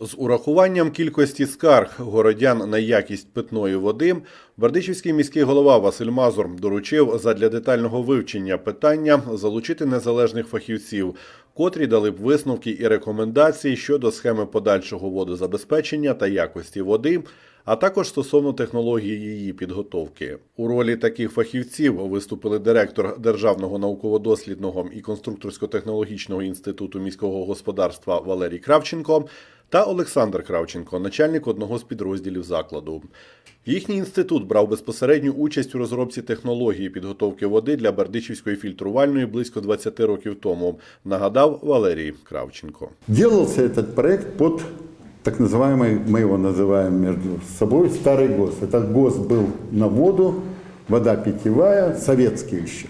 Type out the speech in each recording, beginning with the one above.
З урахуванням кількості скарг городян на якість питної води Бердичівський міський голова Василь Мазур доручив задля детального вивчення питання залучити незалежних фахівців, котрі дали б висновки і рекомендації щодо схеми подальшого водозабезпечення та якості води, а також стосовно технології її підготовки. У ролі таких фахівців виступили директор Державного науково-дослідного і конструкторсько-технологічного інституту міського господарства Валерій Кравченко та Олександр Кравченко, начальник одного з підрозділів закладу. Їхній інститут брав безпосередню участь у розробці технології підготовки води для Бердичівської фільтрувальної близько 20 років тому, нагадав Валерій Кравченко. Делался этот проект под так называемый, мы его называем между собой, старый ГОС. Этот ГОС был на воду, вода питьевая, советский еще.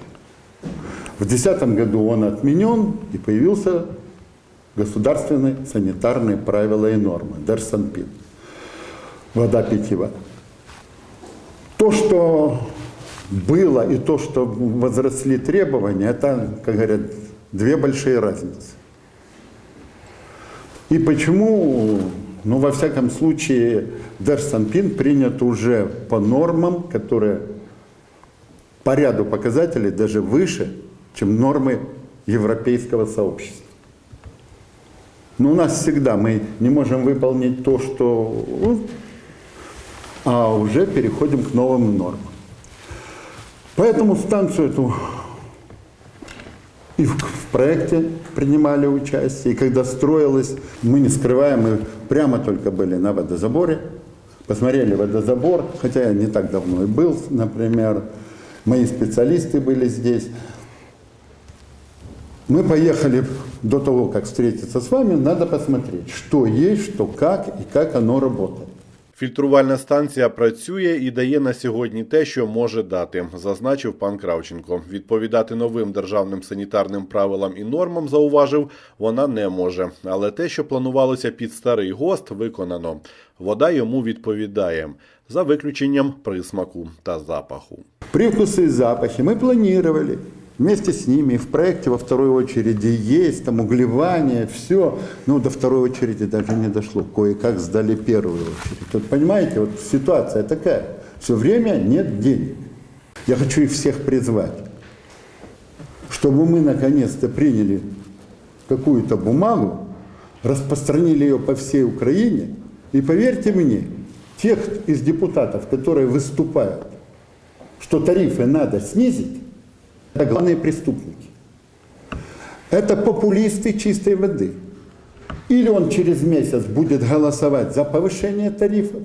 В 2010 году он отменен и появился Государственные санитарные правила и нормы, Дерсанпин. Вода питьевая. То, что было и то, что возросли требования, это, как говорят, две большие разницы. И почему, ну, во всяком случае, Дерсанпин принят уже по нормам, которые по ряду показателей даже выше, чем нормы европейского сообщества. Но у нас всегда мы не можем выполнить то, что... А уже переходим к новым нормам. Поэтому станцию эту и в, проекте принимали участие. И когда строилось, мы не скрываем, мы прямо только были на водозаборе, посмотрели водозабор, хотя я не так давно и был, например, мои специалисты были здесь. Мы поехали до того, как встретиться с вами, надо посмотреть, что есть, что как и как оно работает. Фільтрувальна станція працює і дає на сьогодні те, що може дати, зазначив пан Кравченко. Відповідати новим державним санітарним правилам і нормам, зауважив, вона не може. Але те, що планувалося під старий ГОСТ, виконано. Вода йому відповідає за виключенням присмаку та запаху. Привкусы и запахи мы планировали вместе с ними. В проекте во второй очереди есть, там углевание, все. Но до второй очереди даже не дошло. Кое-как сдали первую очередь. Вот понимаете, вот ситуация такая. Все время нет денег. Я хочу их всех призвать, чтобы мы наконец-то приняли какую-то бумагу, распространили ее по всей Украине. И поверьте мне, тех из депутатов, которые выступают, что тарифы надо снизить, это главные преступники. Это популисты чистой воды. Или он через месяц будет голосовать за повышение тарифов,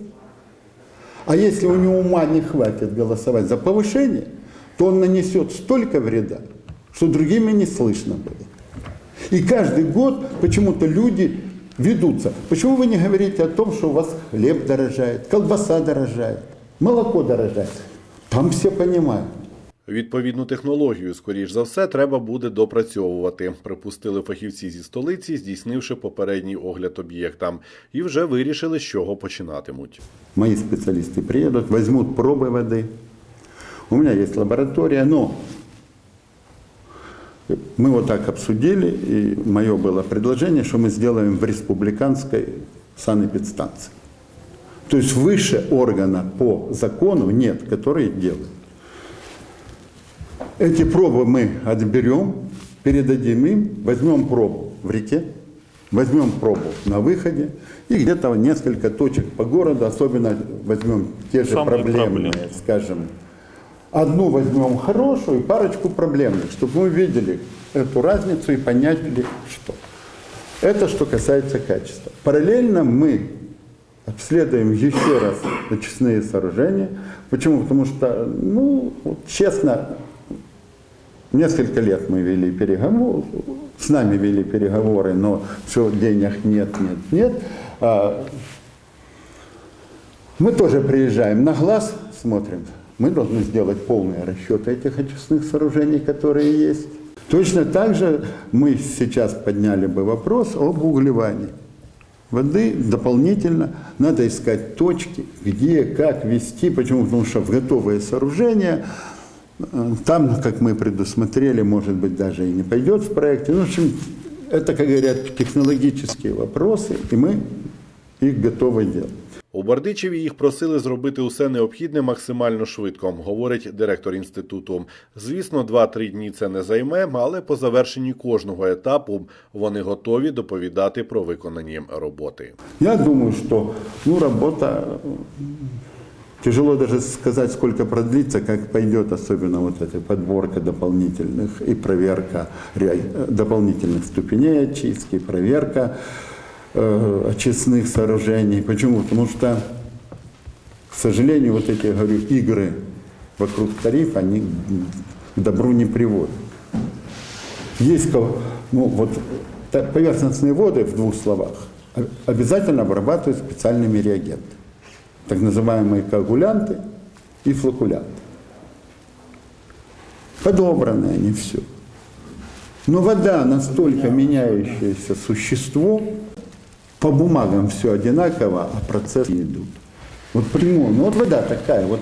а если у него ума не хватит голосовать за повышение, то он нанесет столько вреда, что другими не слышно будет. И каждый год почему-то люди ведутся. Почему вы не говорите о том, что у вас хлеб дорожает, колбаса дорожает, молоко дорожает? Там все понимают. Відповідну технологію, скоріш за все, треба буде допрацьовувати, припустили фахівці зі столиці, здійснивши попередній огляд об'єкта, і вже вирішили, з чого починатимуть. Мои специалисты приедут, возьмут пробы воды. У меня есть лаборатория, но мы вот так обсудили, и мое было предложение, что мы сделаем в республиканской санэпидстанции. То есть выше органа по закону нет, который делает. Эти пробы мы отберем, передадим им, возьмем пробу в реке, возьмем пробу на выходе и где-то несколько точек по городу, особенно возьмем те же Самые проблемные, проблемные. скажем, одну возьмем хорошую и парочку проблемных, чтобы мы видели эту разницу и поняли, что. Это что касается качества. Параллельно мы обследуем еще раз очистные сооружения. Почему? Потому что, ну, вот честно, Несколько лет мы вели переговоры, с нами вели переговоры, но все, денег нет, нет, нет. А, Мы тоже приезжаем на глаз, смотрим. Мы должны сделать полные расчеты этих очистных сооружений, которые есть. Точно так же мы сейчас подняли бы вопрос об углевании воды дополнительно надо искать точки, где, как вести. Почему? Потому что в готовые сооружения там, как мы предусмотрели, может быть, даже и не пойдет в проекте. Ну, в общем, это, как говорят, технологические вопросы, и мы их готовы делать. У Бердичеві їх просили зробити усе необхідне максимально швидко, говорить директор інституту. Звісно, 2-3 дні це не займе, але по завершенні кожного етапу вони готові доповідати про виконані роботи. Я думаю, что ну, работа, м, тяжело даже сказать, сколько продлится, как пойдет, особенно вот эта подборка дополнительных и проверка дополнительных ступеней очистки, проверка э, очистных сооружений. Почему? Потому что, к сожалению, вот эти, я говорю, игры вокруг тарифа, они к добру не приводят. Есть, ну вот, поверхностные воды, в двух словах, обязательно обрабатывают специальными реагентами. Так называемые коагулянты и флокулянты. Подобраны они все. Но вода настолько меняющееся существо, по бумагам все одинаково, а процессы не идут. Вот прямую, ну вот вода такая, вот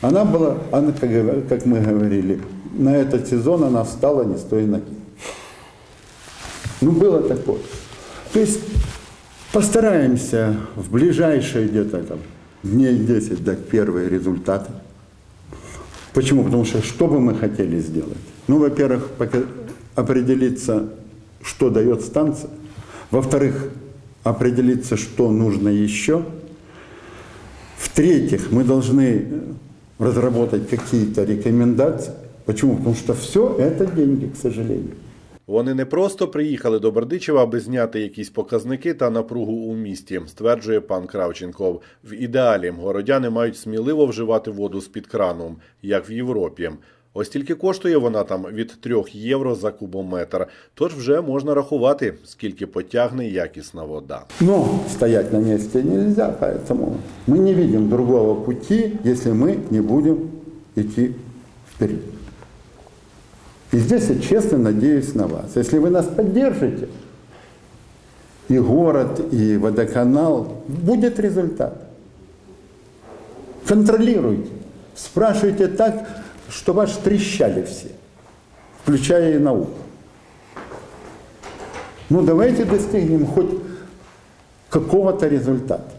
она была, она, как, мы говорили, на этот сезон она встала не с той ноги. Ну, было такое. То есть постараемся в ближайшие где-то там дней 10 дать первые результаты. Почему? Потому что что бы мы хотели сделать? Ну, во-первых, определиться, что дает станция. Во-вторых, определиться, что нужно еще. В-третьих, мы должны разработать какие-то рекомендации. Почему? Потому что все это деньги, к сожалению. Вони не просто приїхали до Бердичева, аби зняти якісь показники та напругу у місті, стверджує пан Кравченков. В ідеалі городяни мають сміливо вживати воду з під крану, як в Європі. Ось тільки коштує вона там від 3 євро за кубометр. Тож вже можна рахувати, скільки потягне якісна вода. Но стоять на месте нельзя, поэтому мы не видим другого пути, если мы не будем идти вперед. И здесь я честно надеюсь на вас. Если вы нас поддержите, и город, и водоканал, будет результат. Контролируйте. Спрашивайте так, чтобы аж трещали все, включая и науку. Ну давайте достигнем хоть какого-то результата.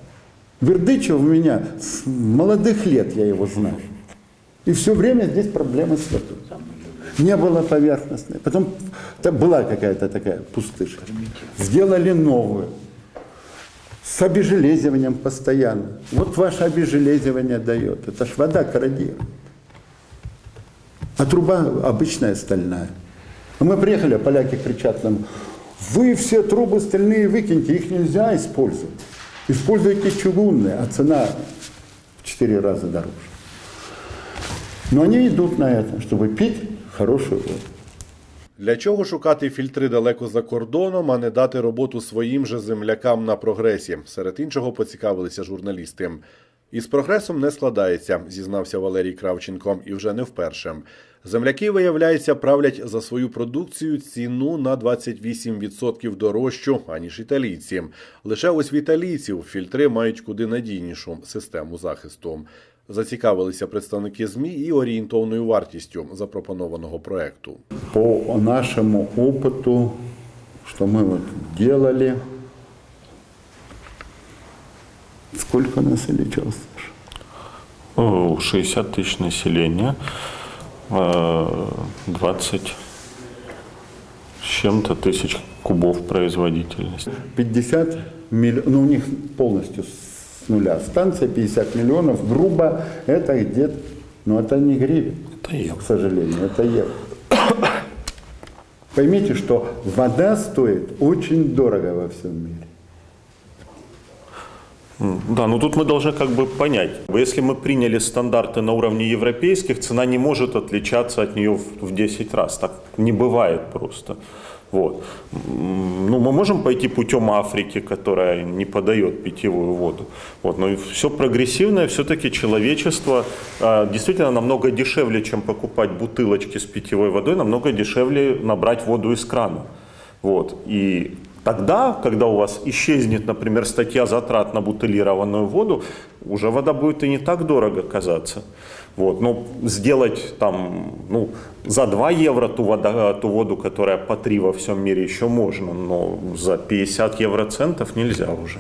Бердычев у меня с молодых лет, я его знаю. И все время здесь проблемы с водой. Не было поверхностной. Потом была какая-то такая пустышка. Сделали новую. С обезжелезиванием постоянно. Вот ваше обезжелезивание дает. Это ж вода корродирует. А труба обычная стальная. А Мы приехали, а поляки кричат нам, вы все трубы стальные выкиньте, их нельзя использовать. Используйте чугунные, а цена в 4 раза дороже. Но они идут на это, чтобы пить хорошую. Для чого шукати фільтри далеко за кордоном, а не дати роботу своїм же землякам на прогресі? Серед іншого поцікавилися журналісти. Із прогресом не складається, зізнався Валерій Кравченко, і вже не вперше. Земляки, виявляється, правлять за свою продукцію ціну на 28% дорожчу, аніж італійці. Лише ось в італійців фільтри мають куди надійнішу систему захисту. Зацікавилися представники ЗМІ і орієнтовною вартістю запропонованого проекту. По нашему опыту, что мы вот делали, сколько у нас лечилось? Ну, 60 тысяч населения, э, 20 с чем-то тысяч кубов производительность. 50 миллионов, ну у них полностью с нуля станция, 50 миллионов, грубо, это где-то, ну это не гривен, Это евро. к сожалению, это евро. Поймите, что вода стоит очень дорого во всем мире. Да, но тут мы должны как бы понять, если мы приняли стандарты на уровне европейских, цена не может отличаться от нее в 10 раз. Так не бывает просто. Вот. Ну, мы можем пойти путем Африки, которая не подает питьевую воду. Вот. Но все прогрессивное, все-таки человечество а, действительно намного дешевле, чем покупать бутылочки с питьевой водой, намного дешевле набрать воду из крана. Вот. И тогда, когда у вас исчезнет, например, статья затрат на бутылированную воду, уже вода будет и не так дорого казаться. Вот. Но сделать там, ну, за 2 евро ту, вода, ту воду, которая по 3 во всем мире, еще можно, но за 50 евроцентов нельзя уже.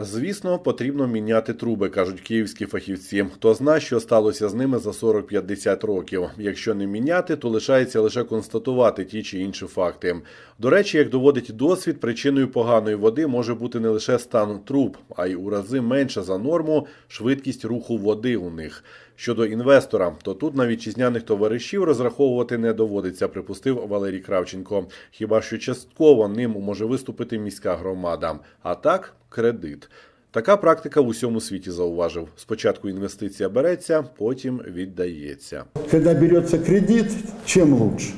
Звісно, потрібно міняти труби, кажуть київські фахівці. Хто зна, що сталося з ними за 40-50 років. Якщо не міняти, то лишається лише констатувати ті чи інші факти. До речі, як доводить досвід, причиною поганої води може бути не лише стан труб, а й у рази менша за норму швидкість руху води у них. Щодо інвестора, то тут на вітчизняних товаришів розраховувати не доводиться, припустив Валерій Кравченко. Хіба що частково ним може виступити міська громада, а так кредит. Така практика в усьому світі зауважив. Спочатку інвестиція береться, потім віддається. Когда берется кредит, чем лучше?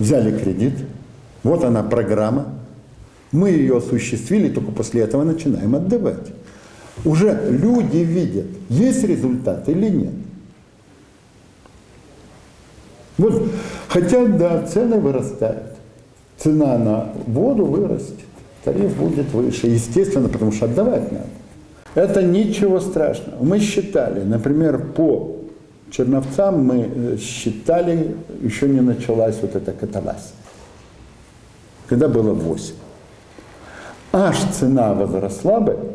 Взяли кредит, вот она программа, мы ее осуществили, только после этого начинаем отдавать. Уже люди видят, есть результат или нет. Вот, хотя, да, цены вырастают. Цена на воду вырастет, тариф будет выше, естественно, потому что отдавать надо. Это ничего страшного. Мы считали, например, по Черновцам мы э, считали, еще не началась вот эта катавасия, когда было 8. Аж цена возросла бы,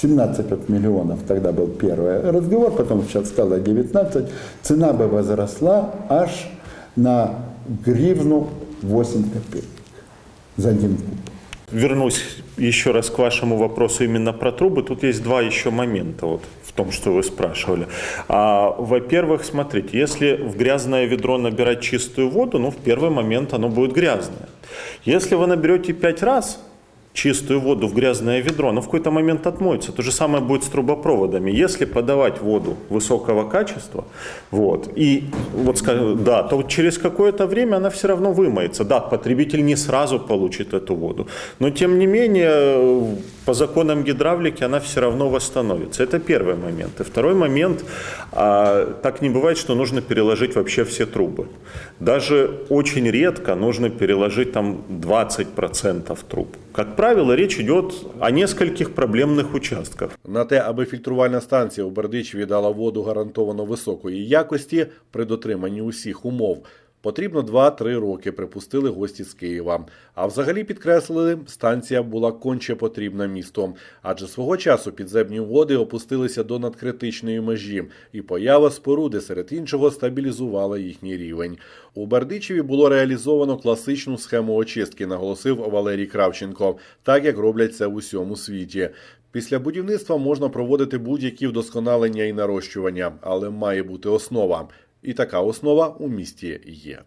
17 вот миллионов тогда был первый разговор, потом сейчас стало 19, цена бы возросла аж на гривну 8 копеек за один куб. Вернусь еще раз к вашему вопросу именно про трубы. Тут есть два еще момента вот в том, что вы спрашивали. А, во-первых, смотрите, если в грязное ведро набирать чистую воду, ну, в первый момент оно будет грязное. Если вы наберете пять раз чистую воду в грязное ведро, оно в какой-то момент отмоется. То же самое будет с трубопроводами. Если подавать воду высокого качества, вот, и вот, да, то через какое-то время она все равно вымоется. Да, потребитель не сразу получит эту воду, но тем не менее по законам гидравлики она все равно восстановится. Это первый момент. И второй момент, а, так не бывает, что нужно переложить вообще все трубы. Даже очень редко нужно переложить там 20% труб. Как правило, речь идет о нескольких проблемных участках. На те, аби фільтрувальна станція у Бердичеві дала воду гарантовано високої якості при дотриманні усіх умов. Потрібно 2-3 роки, припустили гості з Києва. А взагалі підкреслили, станція була конче потрібна місту, адже свого часу підземні води опустилися до надкритичної межі, і поява споруди серед іншого стабілізувала їхній рівень. У Бердичеві було реалізовано класичну схему очистки, наголосив Валерій Кравченко, так як роблять це в усьому світі. Після будівництва можна проводити будь-які вдосконалення і нарощування, але має бути основа. І така основа у місті є.